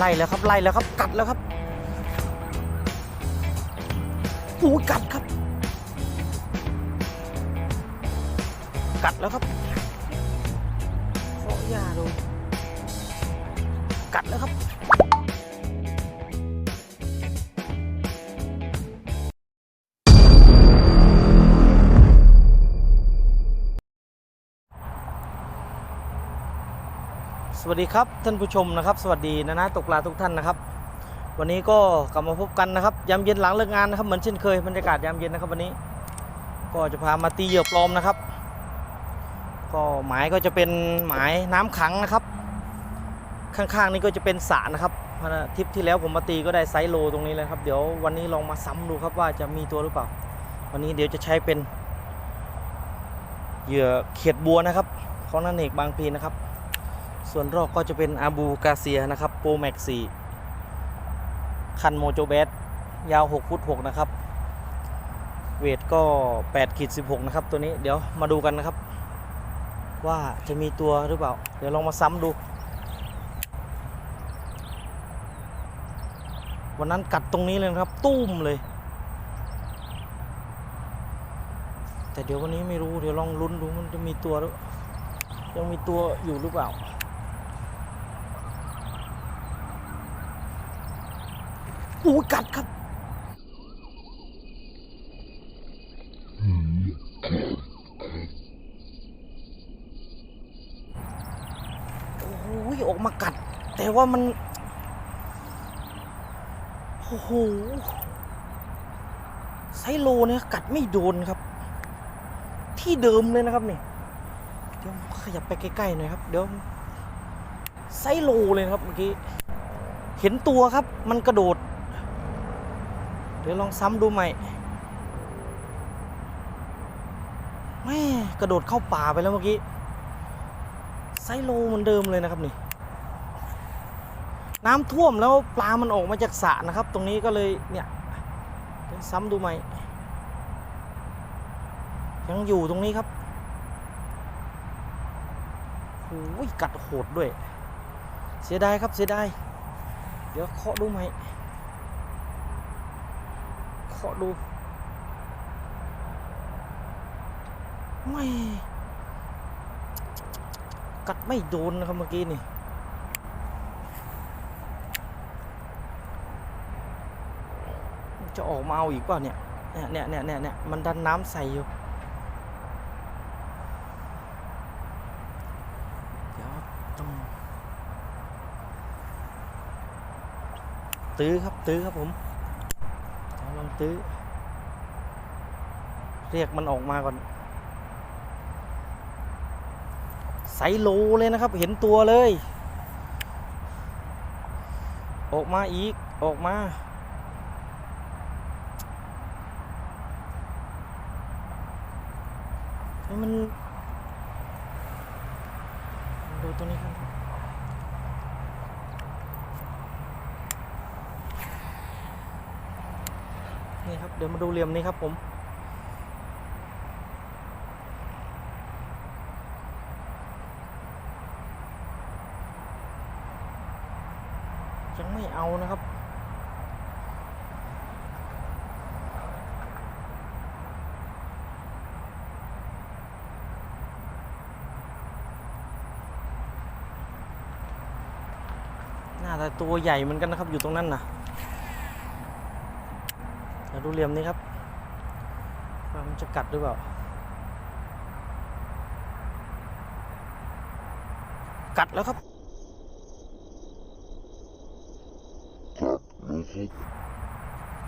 ไล่แล้วครับไล่แล้วครับกัดแล้วครับโอ้ยกัดครับ กัดแล้วครับเคาะหญ้าดูกัดแล้วครับ วัสดีครับท่านผู้ชมนะครับ สวัสดีนะนะตกปลาทุกท่านนะครับ วันนี้ก็กลับมาพบกันนะครับยามเย็นหลังเลิกงานนะครับเหมือนเช่นเคยบรรยากาศยามเย็นนะครับ วันนี้ ก็จะพามาตีเหยื่อปลอมนะครับ ก็หมายก็จะเป็นหมายน้ำขังนะครับ ข้างๆนี่ก็จะเป็นสระนะครับทริปที่แล้วผมมาตีก็ได้ไซส์โลตรงนี้เลยครับเดี๋ยววันนี้ลองมาซ้ำดูครับว่าจะมีตัวหรือเปล่า วันนี้เดี๋ยวจะใช้เป็นเหยื่อเขียดบัวนะครับของนันเอกบางพีนะครับ ส่วนรอกก็จะเป็นอาบูกาเซียนะครับโปรแม็กซี่คันโมโจเบสยาว 6 ฟุต 6 นะครับ เวทก็8ขีด16 นะครับ ตัวนี้เดี๋ยวมาดูกันนะครับ ว่าจะมีตัวหรือเปล่า เดี๋ยวลองมาซ้ำดู วันนั้นกัดตรงนี้เลยนะครับ ตุ้มเลย แต่เดี๋ยววันนี้ไม่รู้ เดี๋ยวลองลุ้นดูมันจะมีตัวหรือยังมีตัวอยู่หรือเปล่า อู้ยกัดครับโอ้ยออกมากัด แต่ว่ามันโอ้โหไซโลเนี่ยกัดไม่โดนครับ ที่เดิมเลยนะครับเนี่ยเดี๋ยวขยับไปใกล้ๆหน่อยครับ เดี๋ยวไซโลเลยครับเมื่อกี้เห็นตัวครับ มันกระโดด เดี๋ยวลองซ้ำดูใหม่แม่กระโดดเข้าป่าไปแล้วเมื่อกี้ ไซโลเหมือนเดิมเลยนะครับนี่ น้ำท่วมแล้วปลามันออกมาจากสระนะครับ ตรงนี้ก็เลยเนี่ยซ้ำดูใหม่ ยังอยู่ตรงนี้ครับโอ้ยกัดโหดด้วย เสียดายครับเสียดาย เดี๋ยวเคาะดูใหม่ เคาะดูไม่กัดไม่โดนนะครับเมื่อกี้นี่จะออกมาเอาอีกเปล่าเนี่ย เนี่ยเนี่ยเนี่ยเนี่ยมันดันน้ำใส่อยู่ เดี๋ยวต้องตื้อครับตื้อครับผม ตื้อ เรียกมันออกมาก่อนไซโลเลยนะครับ เห็นตัวเลย ออกมาอีก ออกมาเฮ้มัน ดูตัวนี้ครับ เดี๋ยวมาดูเหลี่ยมนี้ครับผมยังไม่เอานะครับน่าจะตัวใหญ่เหมือนกันนะครับอยู่ตรงนั้นนะ เดี๋ยวดูเหลี่ยมนี้ครับว่ามันจะกัดหรือเปล่า กัดแล้วครับ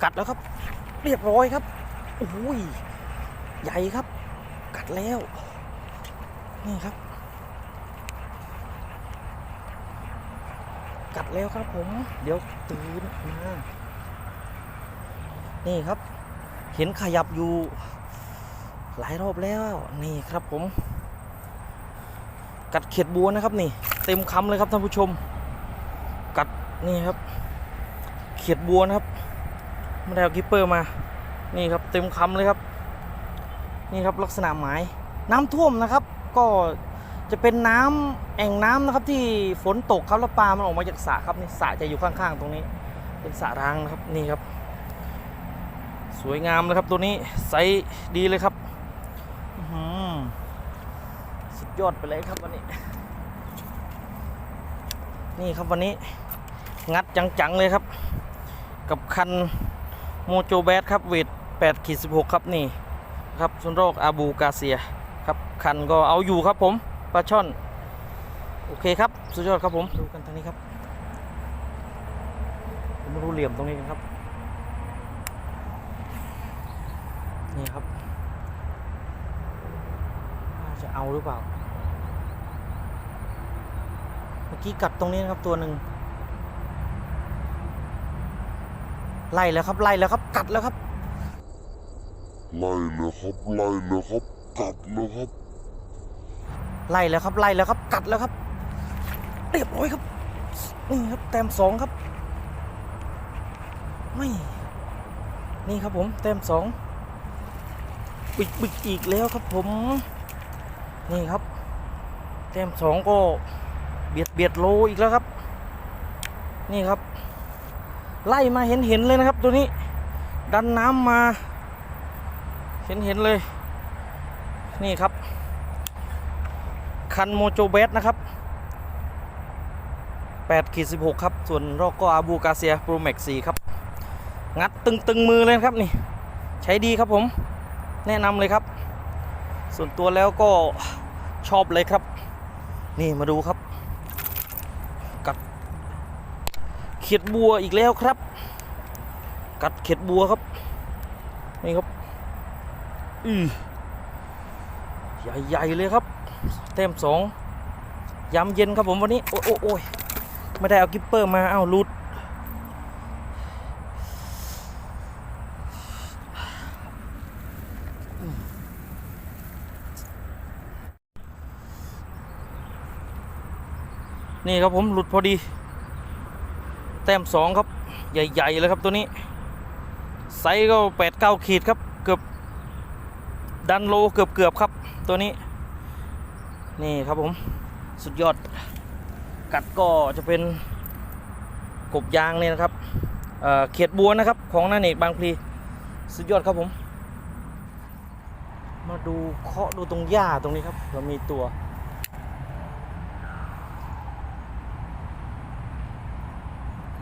กัดแล้วครับ เรียบร้อยครับโอ้ยใหญ่ครับ กัดแล้ว นี่ครับ กัดแล้วครับผม เดี๋ยวตื่นมา นี่ครับ เห็นขยับอยู่หลายรอบแล้ว นี่ครับผม กัดเขียดบัวนะครับนี่ เต็มคำเลยครับท่านผู้ชม กัดนี่ครับ เขียดบัวนะครับไม่ได้เอากิปเปอร์มา นี่ครับเต็มคำเลยครับ นี่ครับลักษณะหมาย น้ำท่วมนะครับ ก็จะเป็นน้ำแอ่งน้ำนะครับที่ฝนตกครับแล้วปลามันออกมาจากสระครับนี่สระจะอยู่ข้างๆตรงนี้ เป็นสระร้างนะครับนี่ครับ สวยงามเลยครับตัวนี้ไซส์ดีเลยครับอือหือสุดยอดไปเลยครับวันนี้ นี่ครับวันนี้ งัดจังๆเลยครับ กับคันโมโจแบดครับเวท8ขีด16 ครับนี่ครับซุนโรกอาบูกาเซียครับคันก็เอาอยู่ครับผมปลาช่อน โอเคครับ สุดยอดครับผม ดูกันทางนี้ครับผมมาดูเหลี่ยมตรงนี้กันครับ นี่ครับน่าจะเอาหรือเปล่า เมื่อกี้กัดตรงนี้นะครับตัวหนึ่งไล่แล้วครับไล่แล้วครับกัดแล้วครับไล่เลยครับไล่เลยครับกัดเลยครับไล่แล้วครับไล่แล้วครับกัดแล้วครับเรียบร้อยครับนี่ครับแต้มสองครับไม่นี่ครับผมแต้มสอง บิกบิกอีกแล้วครับผม นี่ครับแต้มสองก็เบียดเบียดโลอีกแล้วครับ นี่ครับ ไล่มาเห็นเห็นเลยนะครับ ตัวนี้ ดันน้ำมา เห็นเห็นเลย นี่ครับ คันโมโจเบสนะครับ8ขีด16 ครับ ส่วนรอกก็อาบูกาเซียโปรแม็ก4ครับ งัดตึงๆมือเลยครับนี่ ใช้ดีครับผม แนะนำเลยครับ ส่วนตัวแล้วก็ชอบเลยครับ นี่มาดูครับ กัดเขียดบัวอีกแล้วครับ กัดเขียดบัวครับ นี่ครับอือใหญ่ๆเลยครับ เต็มสองยำเย็นครับผมวันนี้ โอ้ยไม่ได้เอากิปเปอร์มา เอาหลุด นี่ครับผมหลุดพอดี แต้มสองครับ ใหญ่ ๆ เลยครับตัวนี้ ไซส์ก็แปดเก้าขีดครับ เกือบ ดันโลเกือบเกือบๆครับตัวนี้ นี่ครับผม สุดยอด กัดก็จะเป็นกบยางเนี่ยนะครับเเขียดบัวนะครับ ของนาเนกบางพลีสุดยอดครับผม มาดูเคาะดูตรงหญ้าตรงนี้ครับ เรามีตัว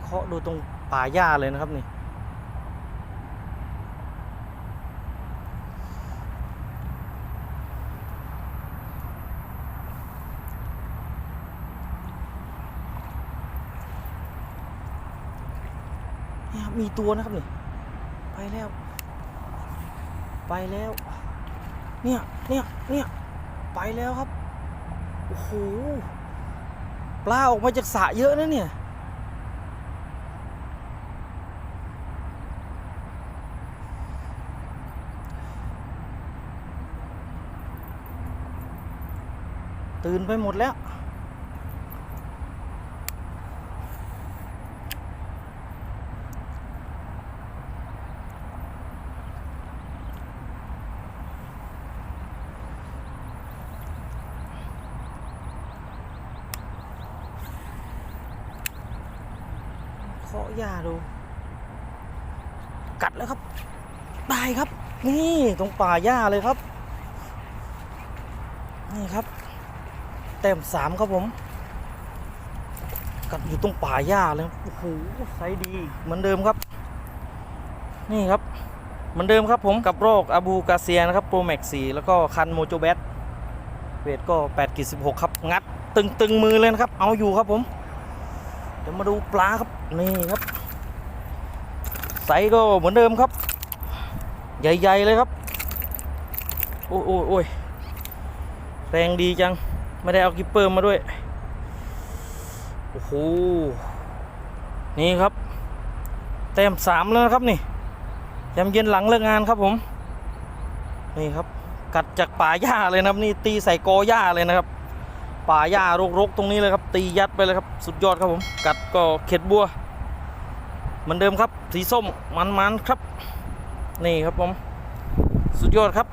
เคาะดูตรงป่าหญ้าเลยนะครับนี่เนี่ยมีตัวนะครับนี่ ไปแล้ว ไปแล้ว เนี่ย เนี่ย เนี่ย ไปแล้วครับ โอ้โห ปลาออกมาจากสระเยอะนะเนี่ย ตื่นไปหมดแล้ว เคาะหญ้าดู กัดแล้วครับ ตายครับ นี่ตรงป่าหญ้าเลยครับ นี่ครับ เต็มสามครับผม กัดอยู่ตรงป่าหญ้าเลยโอ้โหไซส์ดีเหมือนเดิมครับ นี่ครับ เหมือนเดิมครับผมกับโรคอาบูกาเซียนะครับโปรแม็ก4แล้วก็คันโมโจแบทเวทก็8กิ16ครับ งัด ตึงตึงๆมือเลยนะครับ เอาอยู่ครับผม เดี๋ยวมาดูปลาครับ นี่ครับไซส์ก็เหมือนเดิมครับ ใหญ่ ๆ เลยครับ โอ้ยโอ้ยโอ้ยแรงดีจัง ไม่ได้เอากิปเปอร์มาด้วย โอ้โห นี่ครับแต้มสามแล้วนะครับนี่ยามเย็นหลังเลิกงานครับผม นี่ครับ กัดจากป่าหญ้าเลยนะครับ นี่ตีใส่กอหญ้าเลยนะครับ ป่าหญ้ารกๆตรงนี้เลยครับ ตียัดไปเลยครับ สุดยอดครับผม กัดก็เข็ดบัว เหมือนเดิมครับ สีส้มมันๆครับ นี่ครับผม สุดยอดครับ